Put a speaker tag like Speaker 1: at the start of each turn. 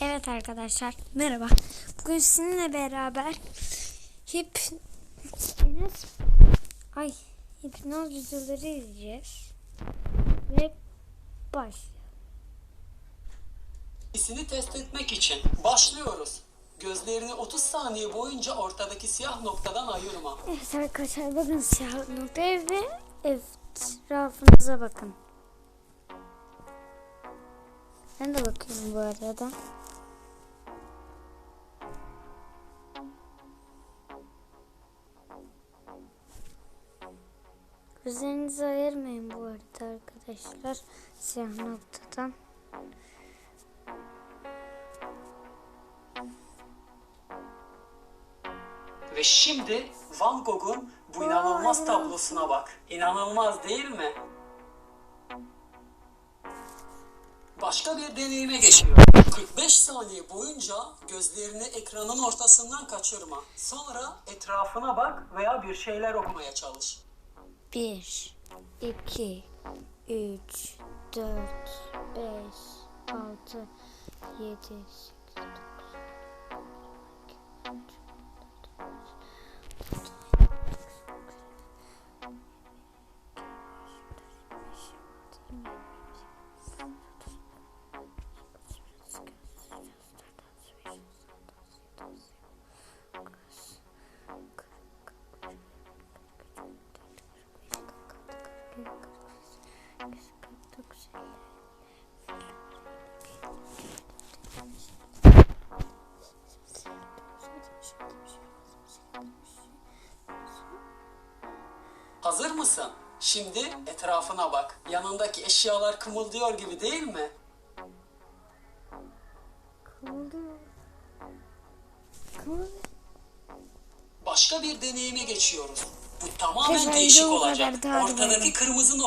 Speaker 1: Evet arkadaşlar merhaba. Bugün sizinle beraber hip Enes ay hipnoz videoları izleyeceğiz. Ve baş.
Speaker 2: İsini test etmek için başlıyoruz. Gözlerini 30 saniye boyunca ortadaki siyah noktadan ayırma.
Speaker 1: Evet arkadaşlar bakın siyah noktaya ve etrafınıza bakın. Ben de bakıyorum bu arada. Gözlerinizi ayırmayın bu arada arkadaşlar. Siyah noktadan.
Speaker 2: Ve şimdi Van Gogh'un bu inanılmaz tablosuna bak. İnanılmaz değil mi? Başka bir deneyime geçiyor. 45 saniye boyunca gözlerini ekranın ortasından kaçırma. Sonra etrafına bak veya bir şeyler okumaya çalış.
Speaker 1: 1, 2, 3, 4, 5, 6, 7, 8,
Speaker 2: Hazır mısın? Şimdi etrafına bak. Yanındaki eşyalar kımıldıyor gibi değil mi?
Speaker 1: Kımıldıyor. Kımıldıyor.
Speaker 2: Başka bir deneyime geçiyoruz. Bu tamamen değişik olacak. Ortadaki kırmızı